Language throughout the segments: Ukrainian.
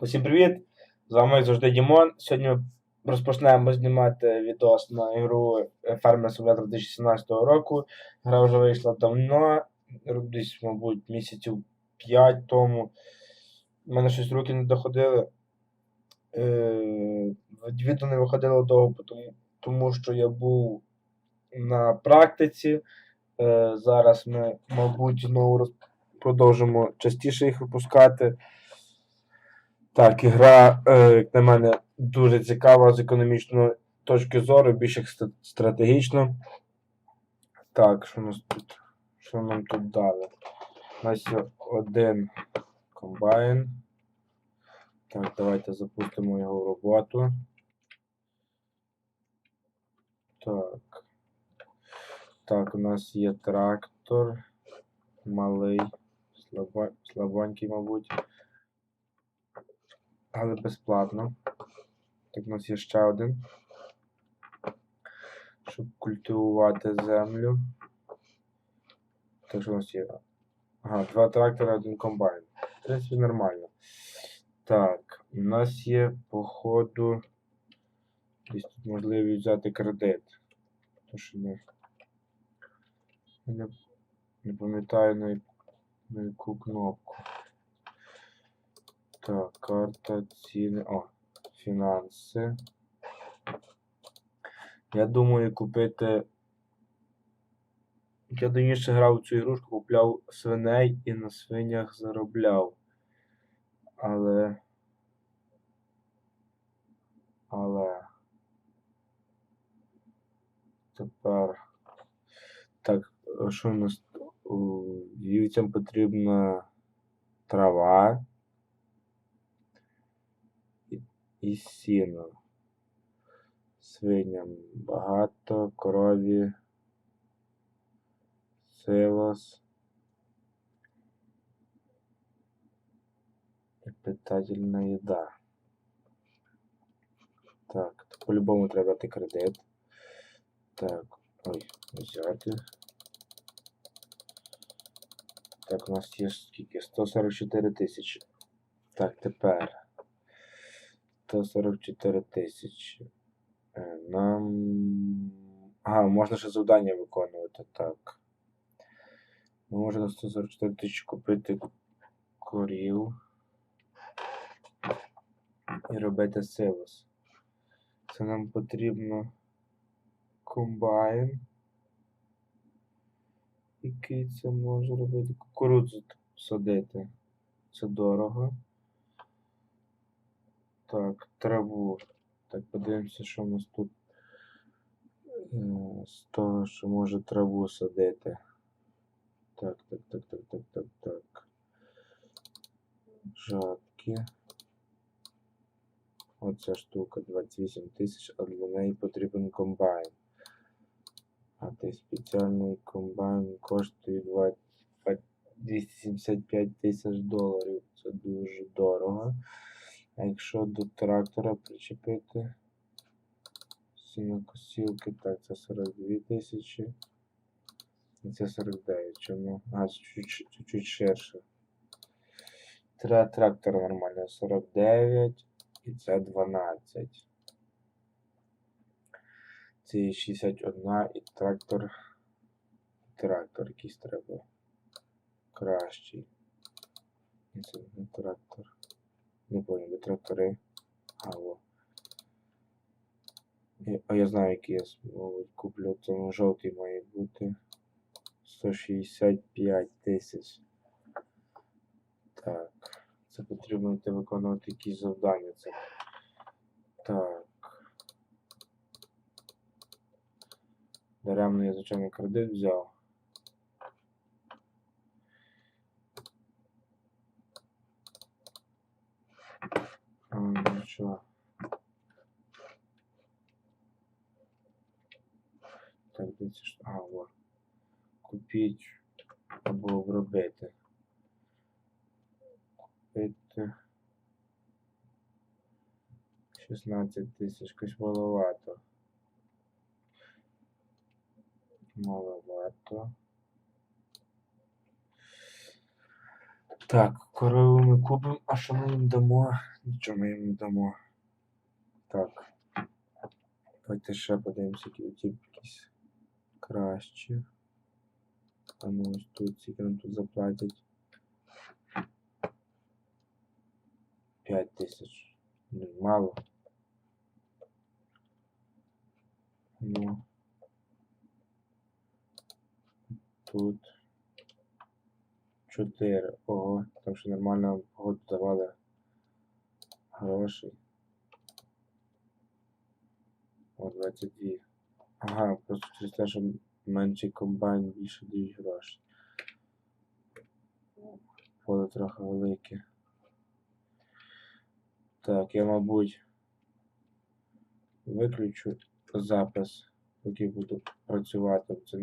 Усім привіт! З вами завжди Дімон. Сьогодні розпочнемо знімати відос на ігру Farming Simulator 2017 року. Гра вже вийшла давно, десь, мабуть, місяців 5 тому. У мене щось руки не доходили. Е, Відео не виходило довго, тому, тому що я був на практиці. Е, Зараз ми, мабуть, знову продовжимо частіше їх випускати. Так, ігра, е, як на мене, дуже цікава з економічної точки зору, більш як стратегічно. Так, що нас тут? Що нам тут дали? У нас є один комбайн. Так, давайте запустимо його в роботу. Так. Так, у нас є трактор. Малий, слабонький, мабуть. Але безплатно. Так, у нас є ще один. Щоб культивувати землю. Так що у нас є. Ага, два трактора, один комбайн. В принципі, нормально. Так, у нас є, походу. Десь тут можливість взяти кредит. То що не. Не, не пам'ятаю на яку кнопку. Так, карта ціни. О, фінанси. Я думаю купити. Я давніше грав у цю ігрушку, купляв свиней і на свинях заробляв. Але. Але. Тепер. Так, що у нас? Вівцям потрібна трава і, сіно. Свиням багато, корові, силос. І питательна їда. Так, по-любому треба дати кредит. Так, ой, взяти. Так, у нас є скільки? 144 тисячі. Так, тепер. 144 тисячі. Е, Нам. Ага, можна ще завдання виконувати, так. Ми можемо на 144 тисячі купити корів. І робити силос. Це нам потрібно комбайн. Який це може робити? Кукурудзу садити. Це дорого. Так, траву. Так, подивимося, що у нас тут. Е, З того, що може траву садити. Так, так, так, так, так, так, так. Жатки. Оця штука 28 тисяч, а для неї потрібен комбайн. А той спеціальний комбайн коштує 2 275 тисяч доларів. Це дуже дорого. А якщо до трактора причепити сінокосілки, так, це 42 тисячі. І це 49. Чому? А, чуть- чуть-чуть ширше. Треба трактор нормально 49 і це 12. Це 61 і трактор. Трактор якийсь треба. Кращий. І Це не трактор. Не понял, де трактори. І- А я знаю, який я мабуть, куплю. Тому жовтий має бути. 165 тисяч. Так. Це потрібно йти виконувати якісь завдання. Це. Так. Даремно я, звичайно, кредит взяв. А, нічого. Так, це ж. А, вот. Купіть або обробити. Купити. 16 тисяч, якось маловато. Маловато. Так, корову ми купимо, а що ми їм дамо? Нічого ми їм дамо. Так. Давайте ще подивимося, які ті якісь кращі. А ну ось тут, скільки нам тут заплатять. 5 тисяч. Ну, мало. Ну. Тут. 4. Ого, там ще нормально погоду давали грошей. О, 22. Ага, просто через те, що менший комбайн більше дають грошей. Поле трохи велике. Так, я, мабуть, виключу запис, поки буду працювати. Це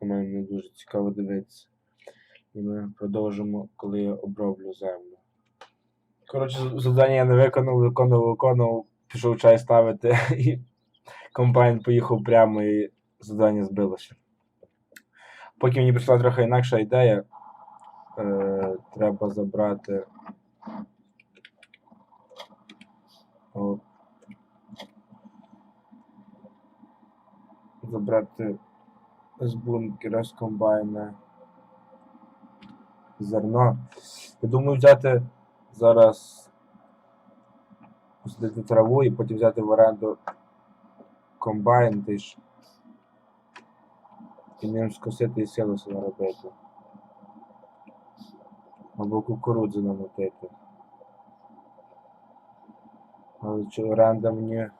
мене не дуже цікаво дивитися. І ми продовжимо, коли я оброблю землю. Коротше, завдання я не виконав, виконував, виконував, пішов чай ставити, і комбайн поїхав прямо і завдання збилося. Поки мені прийшла трохи інакша ідея, е, треба забрати. От. Забрати з бункера з комбайна зерно. Я думаю взяти зараз посадити траву і потім взяти в оренду комбайн ти ж і ним скосити і силоси наробити. Або кукурудзу намотити. Але чи оренда мені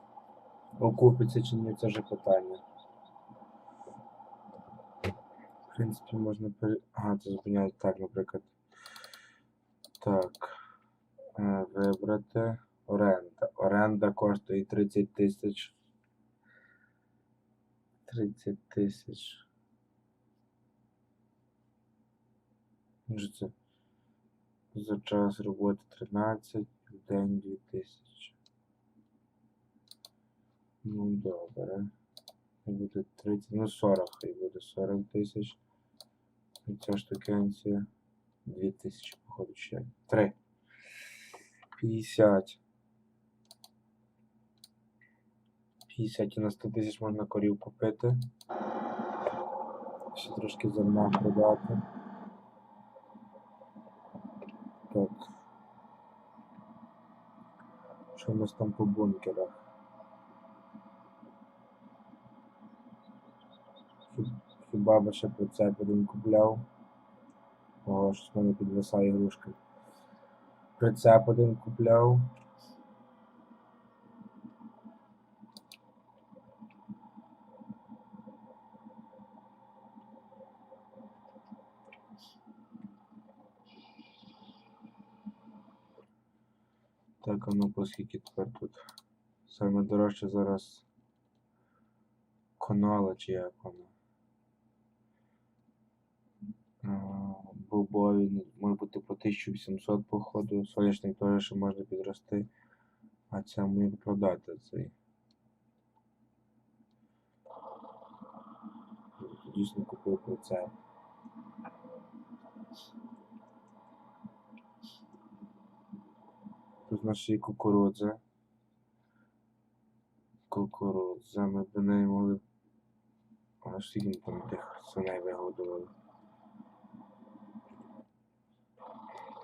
окупиться чи ні, це вже питання. В принципі, можна пере... Ага, це зупиняють так, наприклад. Так. Е, Вибрати. Оренда. Оренда коштує 30 тисяч. 30 тисяч. Це за час роботи 13, в день 2 тисячі. Ну добре. Буде 30, ну 40, і буде 40 тисяч. Ця штукенція 2 тисячі, походу, ще. 3. 50. 50 і на 100 тисяч можна корів купити. Ще трошки зерна продати. Так. Що у нас там по бункерах? Би ще прицеп один купляв? О, щось в мене підвисає ігрушка. Прицеп один купляв. Так, а ну по тепер тут? Саме дорожче зараз конола чи як воно. Ну, може бути по 1800 походу, соняшник теж ще можна підрости, а це мені продати цей. Дійсно купив прицеп. Тут наші кукурудзи. Кукурудза, ми б неї могли. А скільки ми там тих свиней вигодували.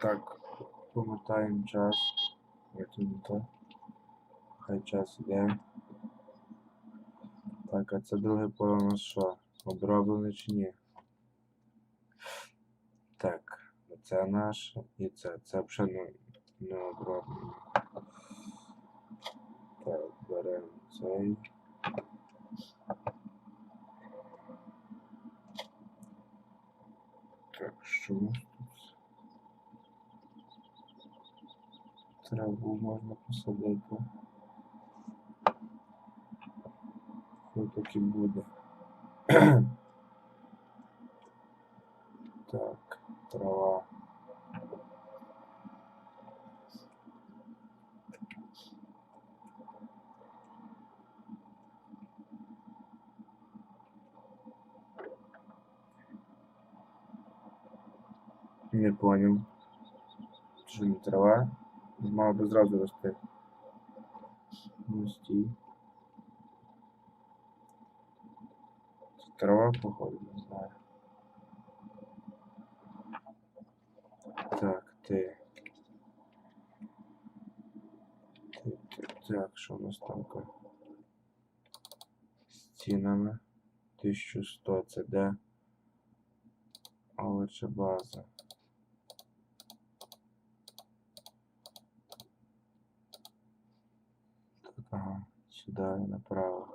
Так, помотаємо час. Як це не то. Хай час іде. Так, а це друге поле у нас що? Оброблене чи ні? Так, це наше і це. Це взагалі не, не оброблено. Так, беремо цей. Посадити. Хай так і буде. так, трава. Не понял. Що не трава? Мало би зразу рости. Ну, стій. Це трава, походу, не знаю. Так, ти. Ти, ти, так, що у нас там? Стінами. 1100 це де? Овоче база. Так, ага, сюда и направо.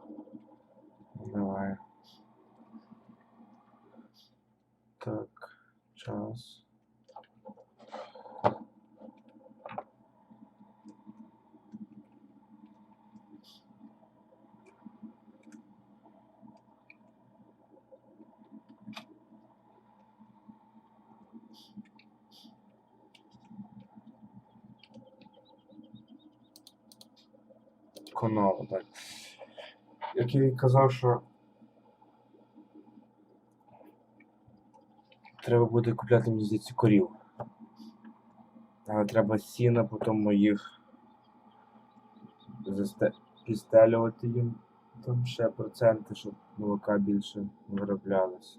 Давай. Так, час. Конова, так. Як я і казав, що треба буде купляти мені здається корів. Але треба сіна, потім їх засте... підстелювати їм. Там ще проценти, щоб молока більше вироблялося.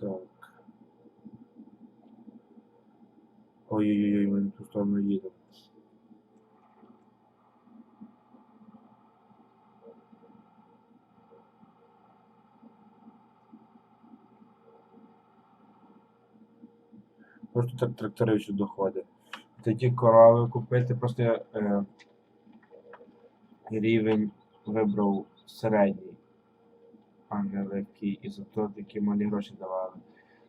Так. Ой-ой-ой, ми не в ту сторону їдемо. Просто трактори сюди ходять. Тоді корови купити, просто я е, рівень вибрав середній, а не легкий, і зато такі малі гроші давали.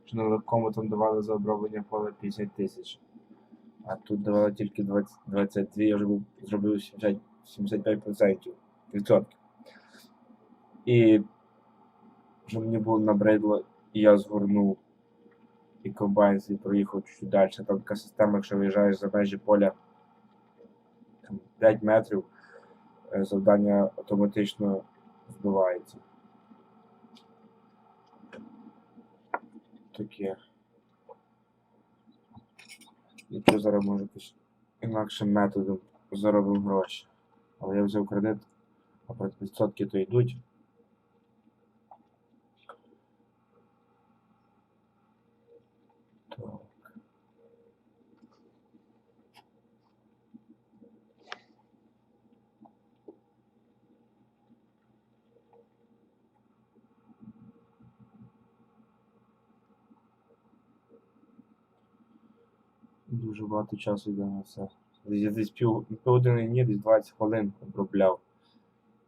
Що на легкому там давали за оброблення поля 50 тисяч. А тут давали тільки 20, 22, я вже зробив 70, 75% відсотків. І що мені було набридло, і я згорнув і комбайн свій проїхав чуть далі. Там така система, якщо виїжджаєш за межі поля там, 5 метрів, е, завдання автоматично збивається. Таке. Нічого зараз може якось інакшим методом заробимо гроші. Але я взяв кредит, а про відсотки то йдуть. Так. Дуже багато часу йде на це. Десь пів, півгодини ні, десь 20 хвилин обробляв.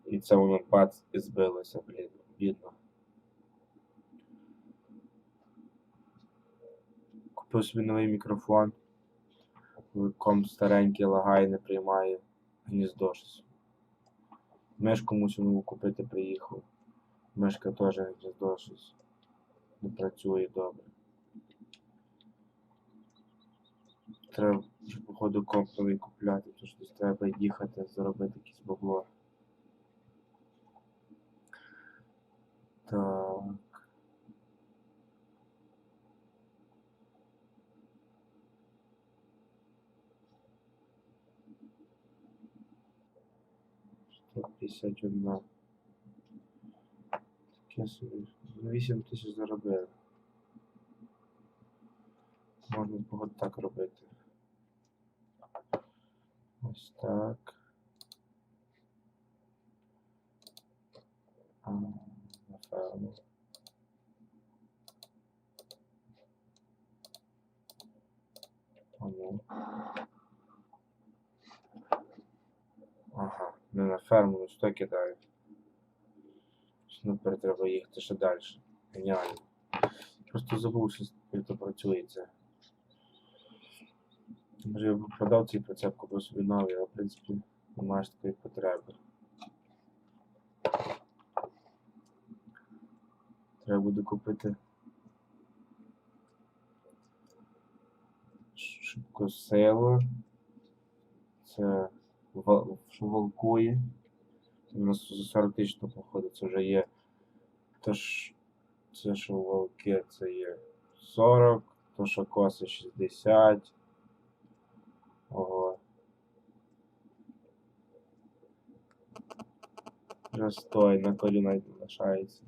І це воно бац і збилося, блін, бідно. Купив собі новий мікрофон. Комп старенький лагає, не приймає гніздо. Мишку мусив купити, приїхав. Мишка теж гніздо не працює добре. Треба вже, походу комп новий купляти, тому що треба їхати, заробити якесь бабло. Так. Сто п'ятдесят одна. Таке собі. 8 тисяч заробили. Можна походу так робити. Ось так. Напевно. А ну. Ага, не на ферму, ну що кидаю. Тепер треба їхати ще далі. Геніально. Просто забув, що працює це. Може я б продав цей прицеп, купив собі новий, але в принципі немає ж такої потреби. Треба буде купити шибкосило. Це що у нас за 40 тисяч то походить, це вже є Тож, це що волки, це є 40, то що коси 60. Ого. Вже стой, на коліна лишається.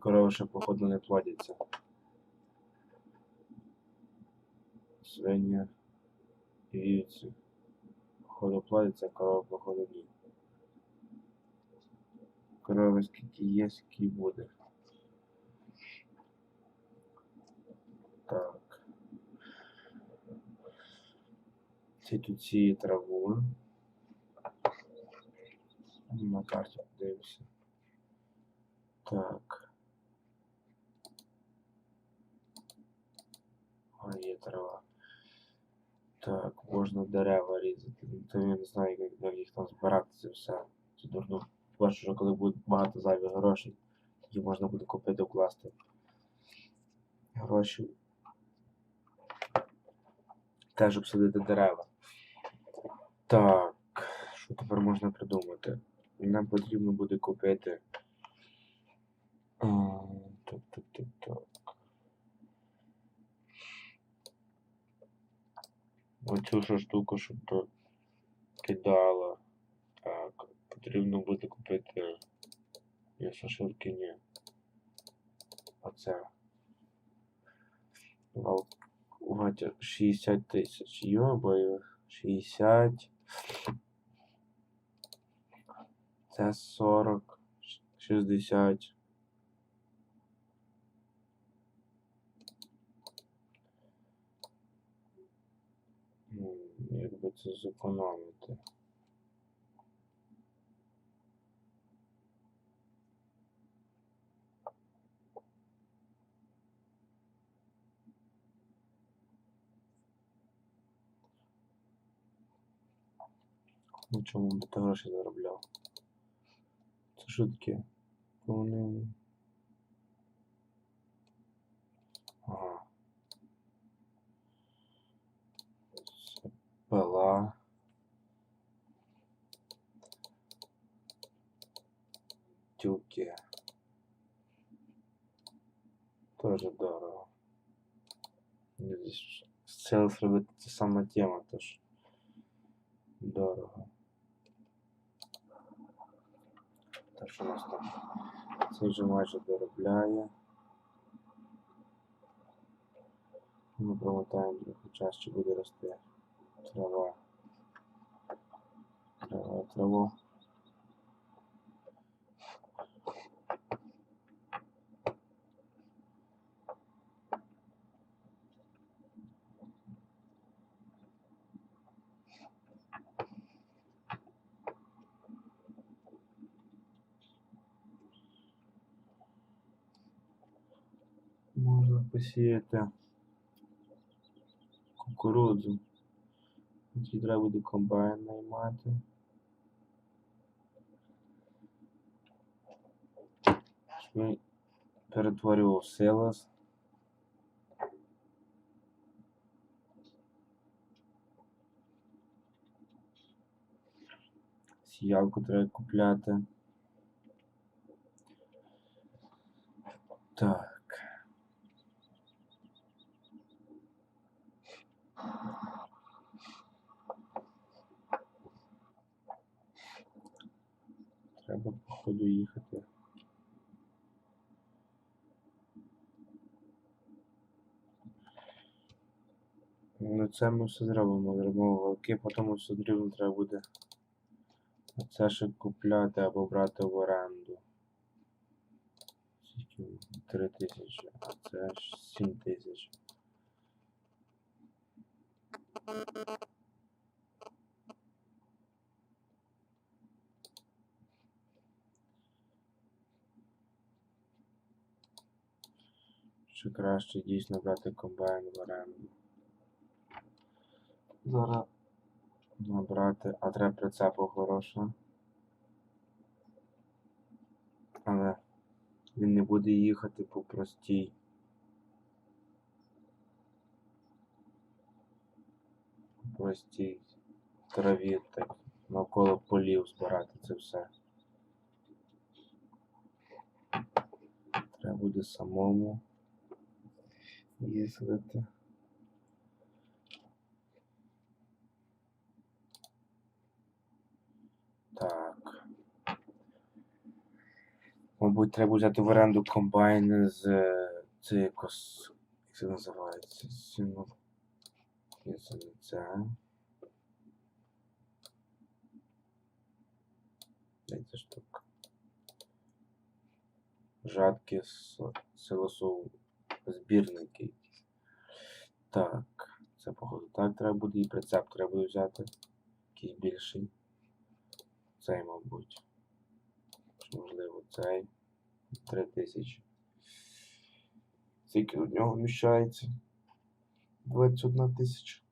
Корови ще походу не плодяться. Свині і вівці. Походу плодяться, корова походу ні. Корови скільки є, скільки буде. Так. Тут траву. На карті подивимося. Так. А, є трава. Так, можна дерева різати. То я не знаю, як, як їх там збирати це все. Це дурно. Бачу, що коли буде багато зайвих грошей, тоді можна буде купити укласти гроші. Теж обсадити дерева. Так, що тепер можна придумати? Нам потрібно буде купити. Так, так, так, так. Оцю ж штуку, щоб то кидала. Так, потрібно буде купити. Я шаширки ні. Оце. Вал. 60 тисяч. Йобаю. 60. Це 40. 60. Якби це зекономити? Чому би ти гроші заробляв? Це що таке? Вони... Ага. Пила. Тюки. Тоже дорого. Здесь Це зробити це сама тема, тож дорого. Так що у нас там? Це вже майже доробляє. Ми промотаємо трохи час, чи буде рости трава. Трава, траву. посіяти кукурудзу. Тоді треба буде комбайн наймати. Щоб він перетворював силос. Сіялку треба купляти. Так. Походу. Ну це ми все зробимо. Зробимо волки, потім все дрібно треба буде. Це ще купляти або брати в оренду. Скільки? Три тисячі, а це ж сім тисяч. Чи краще дійсно брати комбайн в оренду? Зараз набрати, а треба прицепу хорошого. Але він не буде їхати по простій. Простій траві, так навколо полів збирати це все. Треба буде самому їздити. Так. Мабуть, треба взяти в оренду комбайн з е, це якось. Як це називається? Сіно. Ні, це штука? Жатки з силосу збірники якісь. Так, це походу так треба буде і прицеп треба буде взяти. Якийсь більший. Цей, мабуть. Можливо цей. 3000. Скільки у нього вміщається? 21 тисяча.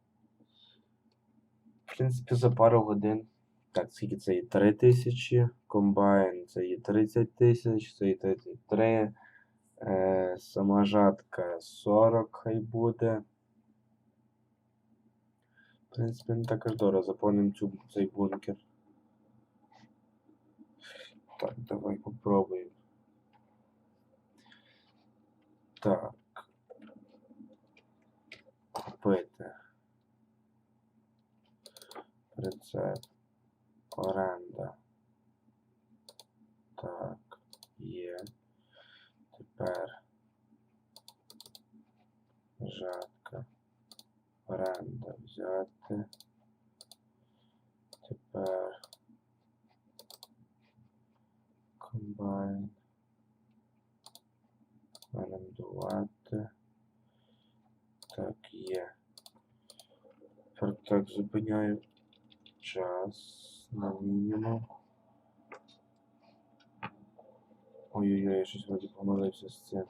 В принципі, за пару годин. Так, скільки це є 3 тисячі. Комбайн це є 30 тисяч, це є 33. Е, сама жатка 40 хай буде. В принципі, не так аж дорого. Заповнимо цю, цей бункер. Так, давай попробуємо. Так. Купити. Прицеп. Оренда. Так, є. Тепер. Жатка. Оренда взяти. Тепер. Комбайн. Орендувати. Так, є. Тепер так зупиняю час на мінімум. Ой-ой-ой, я щось вроді помилився з цим.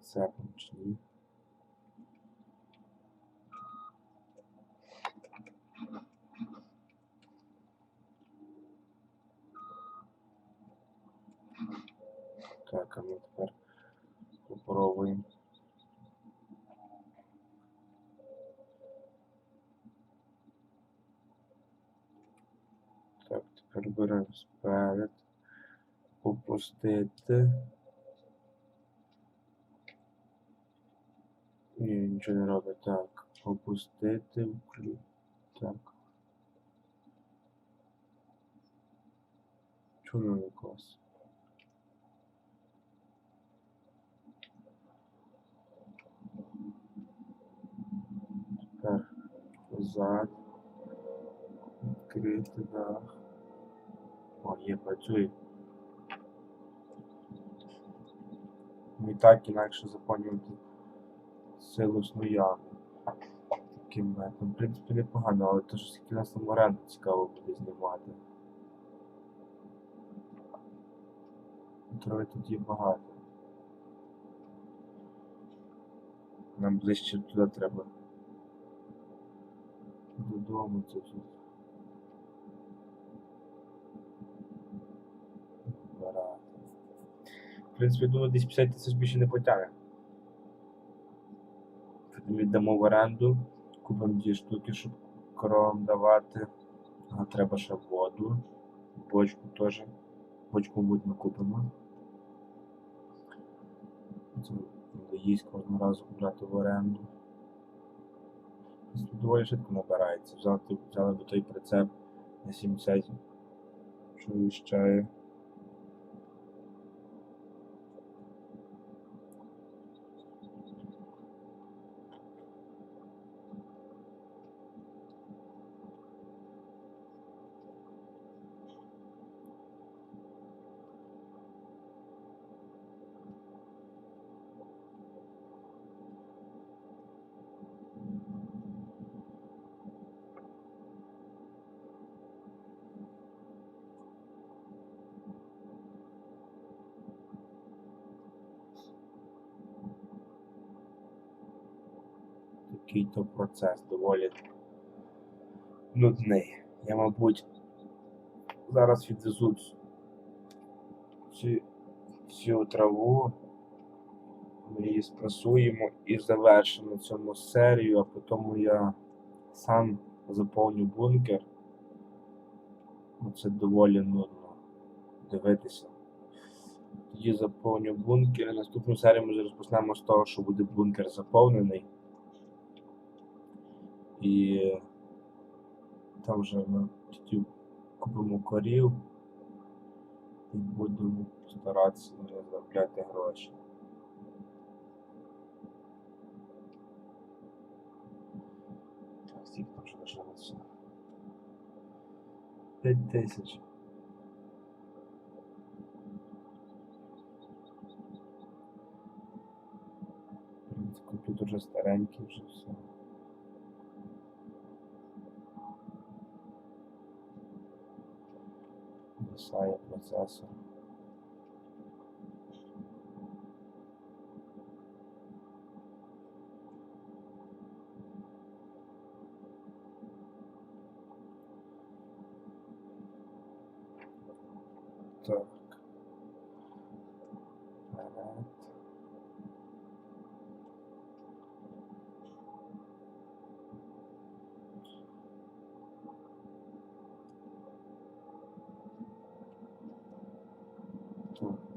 З чи ні? Так, а ми тепер попробуємо. Так, тепер беремо сперед. Опустити. Ні, нічого не робить. Так. Опустити, вклю. Так. Чому не клас? Тепер позад. Відкрити дах. О, є, працює. Ну і так інакше заповнювати силосну яму. Таким методом. В принципі, непогано, але то ж скільки нас там оренду цікаво буде знімати. Троє тут є багато. Нам ближче туди треба. Додому це тут. Збирати. В принципі, думаю, десь 50 тисяч більше не потягне. Тоді віддамо в оренду, купимо дві штуки, щоб коровам давати. А треба ще воду, бочку теж. Бочку, мабуть, ми купимо. Це їсть кожного разу брати в оренду. Тут доволі швидко набирається. Взяти, взяли би той прицеп на 70, що вищає. Такий то процес доволі нудний. Я, мабуть, зараз відвезу цю всю траву ми її спрасуємо і завершимо цьому серію, а потім я сам заповню бункер. Це доволі нудно дивитися. Тоді заповню бункер. Наступну серію ми розпочнемо з того, що буде бункер заповнений. І там вже ми тоді купимо корів і будемо старатися заробляти гроші. Так, скільки там ще лишилося? 5 тисяч. Комп'ютер вже старенький, вже все. Messiah was awesome.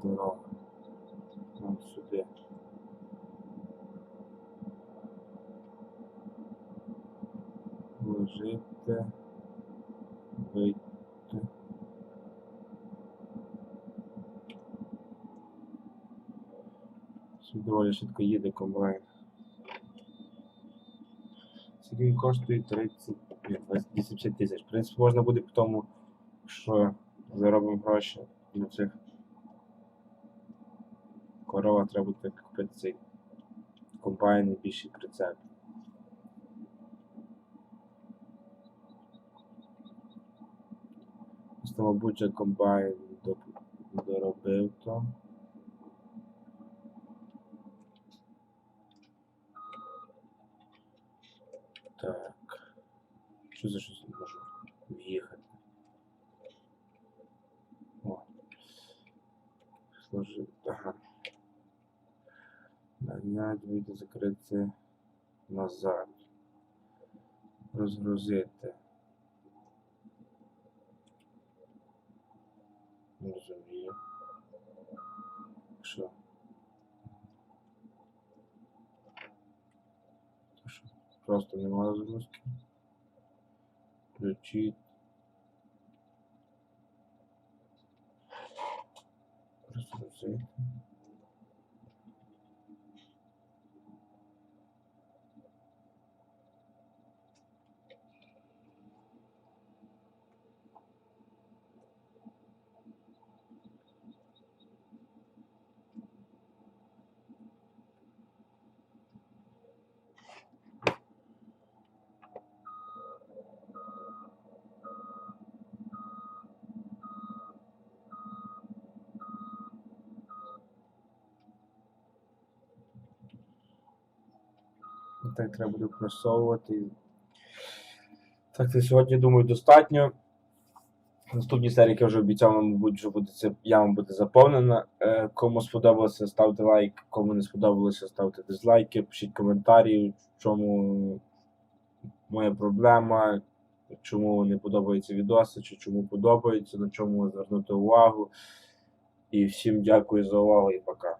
Дорога. Нам сюди. Вложити. Вийти. Доволі швидко їде комбайн. Він коштує 30 80 тисяч. В принципі, можна буде по тому, що заробимо гроші на цих корова треба буде купити цей комбайн і більший прицеп. Просто, мабуть, вже комбайн доп- доробив то. Так. Що за щось не можу в'їхати? О. Сложи. Ага. Нанять, закрити назад. Розгрузити. Не розумію. Що? Просто нема розгрузки. Включить. Розгрузити. Так треба буде просовувати. Так, це сьогодні, думаю, достатньо. В наступній серії, як я вже обіцяв, мабуть, вже буде це яма буде заповнена. Е, Кому сподобалося, ставте лайк. Кому не сподобалося, ставте дизлайки, пишіть коментарі, в чому моя проблема, чому не подобаються відоси, чи чому подобаються, на чому звернути увагу. І всім дякую за увагу і пока.